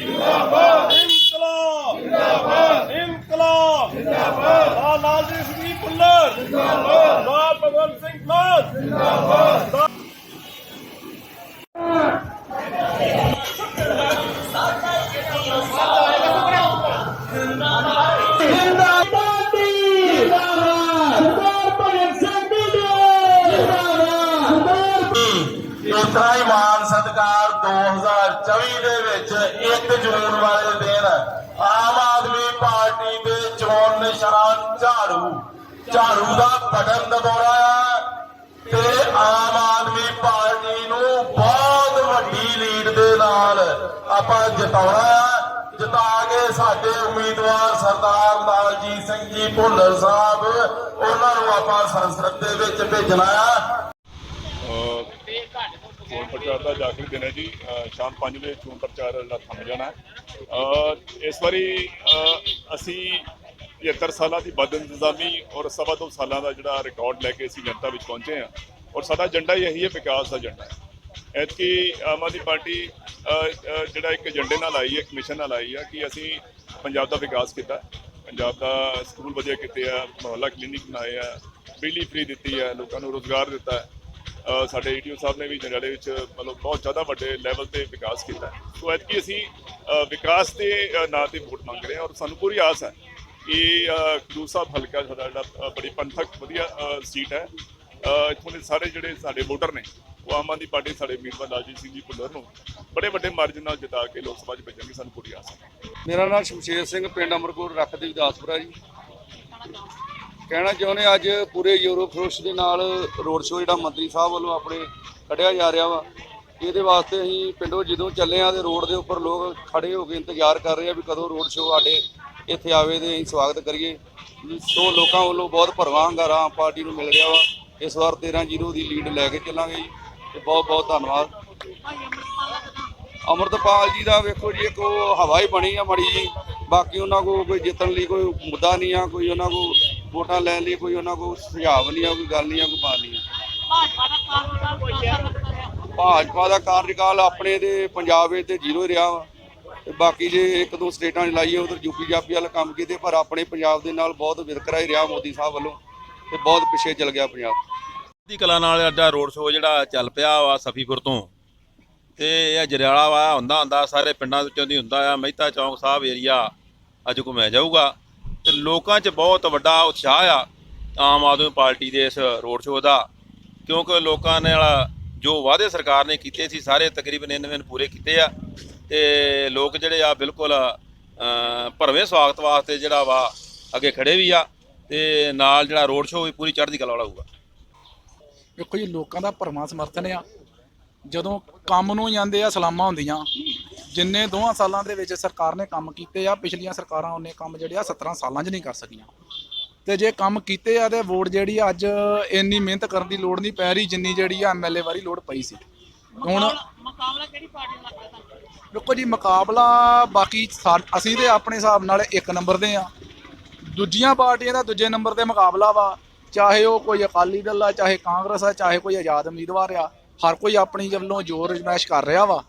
ਜਿੰਦਾਬਾਦ। ਇਨਕਲਾਬ। ਜਿੰਦਾਬਾਦ। ਇਨਕਲਾਬ। ਜਿੰਦਾਬਾਦ। ਆ ਲਾਲਜੀ ਸਿੰਘ ਭੁੱਲਰ। ਜਿੰਦਾਬਾਦ। ਬਾਬਾ ਭਗਵੰਤ ਸਿੰਘ ਮਾਨ ਜਿੰਦਾਬਾਦ। ਇਤਨਾ ਹੀ ਮਾਨ ਸਤਕਾਰ 2024 ਦੇ ਵਿੱਚ 1 ਜੂਨ ਵਾਲੇ ਦਿਨ ਆਮ ਆਦਮੀ ਪਾਰਟੀ ਦੇ ਚੋਣ ਨਿਸ਼ਾਨ ਝਾੜੂ ਝਾੜੂ ਦਾ ਬਟਨ ਦਬਾਉਣਾ ਹੈ ਤੇ ਆਮ ਆਦਮੀ ਪਾਰਟੀ ਨੂੰ ਬਹੁਤ ਵੱਡੀ ਲੀਡ ਦੇ ਨਾਲ ਆਪਾਂ ਜਿਤਾਉਣਾ ਹੈ। ਜਿਤਾ ਕੇ ਸਾਡੇ ਉਮੀਦਵਾਰ ਸਰਦਾਰ ਲਾਲਜੀਤ ਸਿੰਘ ਜੀ ਭੁੱਲਰ ਸਾਹਿਬ, ਉਹਨਾਂ ਨੂੰ ਆਪਾਂ ਸੰਸਦ ਦੇ ਵਿੱਚ ਭੇਜਣਾ ਹੈ। ਚੋਣ ਪ੍ਰਚਾਰ ਦਾ ਜਾਖਰੀ ਦਿਨ ਹੈ ਜੀ। ਸ਼ਾਮ 5 ਵਜੇ ਚੋਣ ਪ੍ਰਚਾਰ ਜਿਹੜਾ ਥੰਮ ਜਾਣਾ ਇਸ ਵਾਰੀ ਅਸੀਂ 75 ਸਾਲਾਂ ਦੀ ਬਦ ਇੰਤਜ਼ਾਮੀ ਔਰ ਸਵਾ ਦੋ ਸਾਲਾਂ ਦਾ ਜਿਹੜਾ ਰਿਕਾਰਡ ਲੈ ਕੇ ਅਸੀਂ ਜਨਤਾ ਵਿੱਚ ਪਹੁੰਚੇ ਹਾਂ ਔਰ ਸਾਡਾ ਏਜੰਡਾ ਹੀ ਇਹੀ ਹੈ, ਵਿਕਾਸ ਦਾ ਏਜੰਡਾ ਹੈ। ਐਤਕੀ ਆਮ ਆਦਮੀ ਪਾਰਟੀ ਜਿਹੜਾ ਇੱਕ ਏਜੰਡੇ ਨਾਲ ਆਈ ਹੈ, ਇੱਕ ਮਿਸ਼ਨ ਨਾਲ ਆਈ ਹੈ ਕਿ ਅਸੀਂ ਪੰਜਾਬ ਦਾ ਵਿਕਾਸ ਕੀਤਾ ਪੰਜਾਬ ਦਾ ਸਕੂਲ ਵਧੀਆ ਕੀਤੇ ਆ, ਮੁਹੱਲਾ ਕਲੀਨਿਕ ਬਣਾਏ ਆ, ਬਿਜਲੀ ਫ੍ਰੀ ਦਿੱਤੀ ਆ ਲੋਕਾਂ ਨੂੰ ਰੋਜ਼ਗਾਰ ਦਿੱਤਾ ਹੈ। ਸਾਡੇ ਈਟੀਓ ਸਾਹਿਬ ਨੇ ਵੀ ਜੰਡਿਆਲੇ ਵਿੱਚ ਮਤਲਬ ਬਹੁਤ ਜ਼ਿਆਦਾ ਵੱਡੇ ਲੈਵਲ ਤੇ ਵਿਕਾਸ ਕੀਤਾ ਸੋ ਐਤਕੀ ਅਸੀਂ ਵਿਕਾਸ ਦੇ ਨਾਂ ਤੇ ਵੋਟ ਮੰਗ ਰਹੇ ਹਾਂ ਔਰ ਸਾਨੂੰ ਪੂਰੀ ਆਸ ਹੈ ਕਿ ਅ, ਖਡੂਰ ਸਾਹਿਬ ਹਲਕਾ ਸਾਡਾ ਜਿਹੜਾ ਬੜੀ ਪੰਥਕ ਵਧੀਆ ਸੀਟ ਹੈ। ਅ, ਇੱਥੋਂ ਦੇ ਸਾਰੇ ਜਿਹੜੇ ਸਾਡੇ ਵੋਟਰ ਨੇ ਉਹ ਆਮ ਆਦਮੀ ਪਾਰਟੀ ਸਾਡੇ ਉਮੀਦਵਾਰ ਲਾਲਜੀਤ ਸਿੰਘ ਜੀ ਭੁੱਲਰ ਨੂੰ ਬੜੇ ਵੱਡੇ ਮਾਰਜਨ ਨਾਲ ਜਿਤਾ ਕੇ ਲੋਕ ਸਭਾ 'ਚ ਭੇਜਣਗੇ ਸਾਨੂੰ ਪੂਰੀ ਆਸ ਹੈ। ਮੇਰਾ ਨਾਮ ਸ਼ਮਸ਼ੇਰ ਸਿੰਘ ਪਿੰਡ ਅਮਰਕੋਟ ਰੱਖਦੇ ਵਿਦਾਸਪੁਰਾ ਜੀ। ਕਹਿਣਾ ਚਾਹੁੰਦੇ ਅੱਜ ਪੂਰੇ ਯੂਰਪ ਫਰੋਸ਼ ਦੇ ਨਾਲ ਰੋਡ ਸ਼ੋਅ ਜਿਹੜਾ ਮੰਤਰੀ ਸਾਹਿਬ ਵੱਲੋਂ ਆਪਣੇ ਕੱਢਿਆ ਜਾ ਰਿਹਾ ਵਾ, ਇਹਦੇ ਵਾਸਤੇ ਅਸੀਂ ਪਿੰਡੋਂ ਜਦੋਂ ਚੱਲੇ ਆ ਤੇ ਰੋਡ ਦੇ ਉੱਪਰ ਲੋਕ ਖੜੇ ਹੋ ਕੇ ਇੰਤਜ਼ਾਰ ਕਰ ਰਹੇ ਆ ਵੀ ਕਦੋਂ ਰੋਡ ਸ਼ੋਅ ਸਾਡੇ ਇੱਥੇ ਆਵੇ ਤੇ ਅਸੀਂ ਸਵਾਗਤ ਕਰੀਏ। ਸੋ ਲੋਕਾਂ ਵੱਲੋਂ ਬਹੁਤ ਭਰਵਾਂ ਹੰਗਾਰਾ ਆਮ ਪਾਰਟੀ ਨੂੰ ਮਿਲ ਰਿਹਾ ਵਾ। ਇਸ ਵਾਰ 13-0 ਦੀ ਲੀਡ ਲੈ ਕੇ ਚੱਲਾਂਗੇ ਜੀ। ਤੇ ਬਹੁਤ ਬਹੁਤ ਧੰਨਵਾਦ। ਅਮਰਤਪਾਲ ਜੀ ਦਾ ਵੇਖੋ ਜੀ, ਇੱਕ ਉਹ ਹਵਾ ਹੀ ਬਣੀ ਆ ਮੜੀ ਜੀ ਬਾਕੀ ਉਹਨਾਂ ਕੋਲ ਕੋਈ ਜਿੱਤਣ ਲਈ ਕੋਈ ਮੁੱਦਾ ਨਹੀਂ ਆ, ਕੋਈ ਉਹਨਾਂ ਕੋਲ ਵੋਟਾਂ ਲੈਣ ਲਈ ਕੋਈ ਉਹਨਾਂ ਕੋਲ ਸੁਝਾਅ ਨਹੀਂ ਆ ਕੋਈ ਗੱਲ ਨਹੀਂ ਆ ਕੋਈ ਬਾਤ ਨਹੀਂ ਆ। ਭਾਜਪਾ ਦਾ ਕਾਰਜਕਾਲ ਆਪਣੇ ਦੇ ਪੰਜਾਬ ਵਿੱਚ ਤੇ ਜ਼ੀਰੋ ਹੀ ਰਿਹਾ ਵਾ। ਤੇ ਬਾਕੀ ਜੇ ਇੱਕ ਦੋ ਸਟੇਟਾਂ 'ਚ ਲਾਈਏ ਉਧਰ ਯੂਪੀ ਜਾਪੀ ਵਾਲਾ ਕੰਮ ਕੀਤੇ ਪਰ ਆਪਣੇ ਪੰਜਾਬ ਦੇ ਨਾਲ ਬਹੁਤ ਵਿਤਕਰਾ ਹੀ ਰਿਹਾ ਮੋਦੀ ਸਾਹਿਬ ਵੱਲੋਂ। ਤੇ ਬਹੁਤ ਪਿੱਛੇ ਚਲ ਗਿਆ ਪੰਜਾਬ। ਦੀ ਕਲਾ ਨਾਲ ਅੱਡਾ ਰੋਡ ਸ਼ੋਅ ਜਿਹੜਾ ਚੱਲ ਪਿਆ ਵਾ ਸਫੀਪੁਰ ਤੋਂ। ਤੇ ਇਹ ਜਰਿਆਲਾ ਵਾ ਹੁੰਦਾ ਹੁੰਦਾ ਸਾਰੇ ਪਿੰਡਾਂ ਵਿੱਚੋਂ ਦੀ ਹੁੰਦਾ ਆ ਮਹਿਤਾ ਚੌਂਕ ਸਾਹਿਬ ਏਰੀਆ ਅੱਜ ਘੁੰਮਿਆ ਜਾਊਗਾ। ਤੇ ਲੋਕਾਂ 'ਚ ਬਹੁਤ ਵੱਡਾ ਉਤਸ਼ਾਹ ਆ ਆਮ ਆਦਮੀ ਪਾਰਟੀ ਦੇ ਇਸ ਰੋਡ ਸ਼ੋਅ ਦਾ, ਕਿਉਂਕਿ ਲੋਕਾਂ ਨਾਲ ਜੋ ਵਾਅਦੇ ਸਰਕਾਰ ਨੇ ਕੀਤੇ ਸੀ, ਸਾਰੇ ਤਕਰੀਬਨ ਇਹਨਾਂ ਨੇ ਪੂਰੇ ਕੀਤੇ ਆ ਤੇ ਲੋਕ ਜਿਹੜੇ ਆ ਬਿਲਕੁਲ ਭਰਵੇਂ ਸਵਾਗਤ ਵਾਸਤੇ ਜਿਹੜਾ ਵਾ ਅੱਗੇ ਖੜੇ ਵੀ ਆ ਤੇ ਨਾਲ ਜਿਹੜਾ ਰੋਡ ਸ਼ੋਅ ਵੀ ਪੂਰੀ ਚੜ੍ਹਦੀ ਕਲਾ ਵਾਲਾ ਹੋਊਗਾ। ਦੇਖੋ ਜੀ, ਲੋਕਾਂ ਦਾ ਭਰਵਾਂ ਸਮਰਥਨ ਆ। ਜਦੋਂ ਕੰਮ ਨੂੰ ਜਾਂਦੇ ਆ, ਸਲਾਮਾਂ ਹੁੰਦੀਆਂ। ਜਿੰਨੇ ਦੋਹਾਂ ਸਾਲਾਂ ਦੇ ਵਿੱਚ ਸਰਕਾਰ ਨੇ ਕੰਮ ਕੀਤੇ ਆ ਪਿਛਲੀਆਂ ਸਰਕਾਰਾਂ ਉਹਨੇ ਕੰਮ ਜਿਹੜੇ ਆ 17 ਸਾਲਾਂ 'ਚ ਨਹੀਂ ਕਰ ਸਕੀਆਂ। ਤੇ ਜੇ ਕੰਮ ਕੀਤੇ ਆ ਤੇ ਵੋਟ ਜਿਹੜੀ ਅੱਜ ਇੰਨੀ ਮਿਹਨਤ ਕਰਨ ਦੀ ਲੋੜ ਨਹੀਂ ਪੈ ਰਹੀ ਜਿੰਨੀ ਜਿਹੜੀ ਆ ਐਮਐਲਏ ਵਾਰੀ ਲੋੜ ਪਈ ਸੀ। ਹੁਣ ਮੁਕਾਬਲਾ ਕਿਹੜੀ ਪਾਰਟੀ ਨਾਲ ਲੱਗਦਾ ਤੁਹਾਨੂੰ? ਵੇਖੋ ਜੀ ਮੁਕਾਬਲਾ ਬਾਕੀ ਅਸੀਂ ਤੇ ਆਪਣੇ ਹਿਸਾਬ ਨਾਲ ਇੱਕ ਨੰਬਰ ਦੇ ਆ। ਦੂਜੀਆਂ ਪਾਰਟੀਆਂ ਦਾ ਦੂਜੇ ਨੰਬਰ ਤੇ ਮੁਕਾਬਲਾ ਵਾ। ਚਾਹੇ ਉਹ ਕੋਈ ਅਕਾਲੀ ਦਲ ਆ ਚਾਹੇ ਕਾਂਗਰਸ ਆ ਚਾਹੇ ਕੋਈ ਆਜ਼ਾਦ ਉਮੀਦਵਾਰ ਆ। ਹਰ ਕੋਈ ਆਪਣੀ ਵੱਲੋਂ ਜ਼ੋਰ ਅਜਮਾਇਸ਼ ਕਰ ਰਿਹਾ ਵਾ।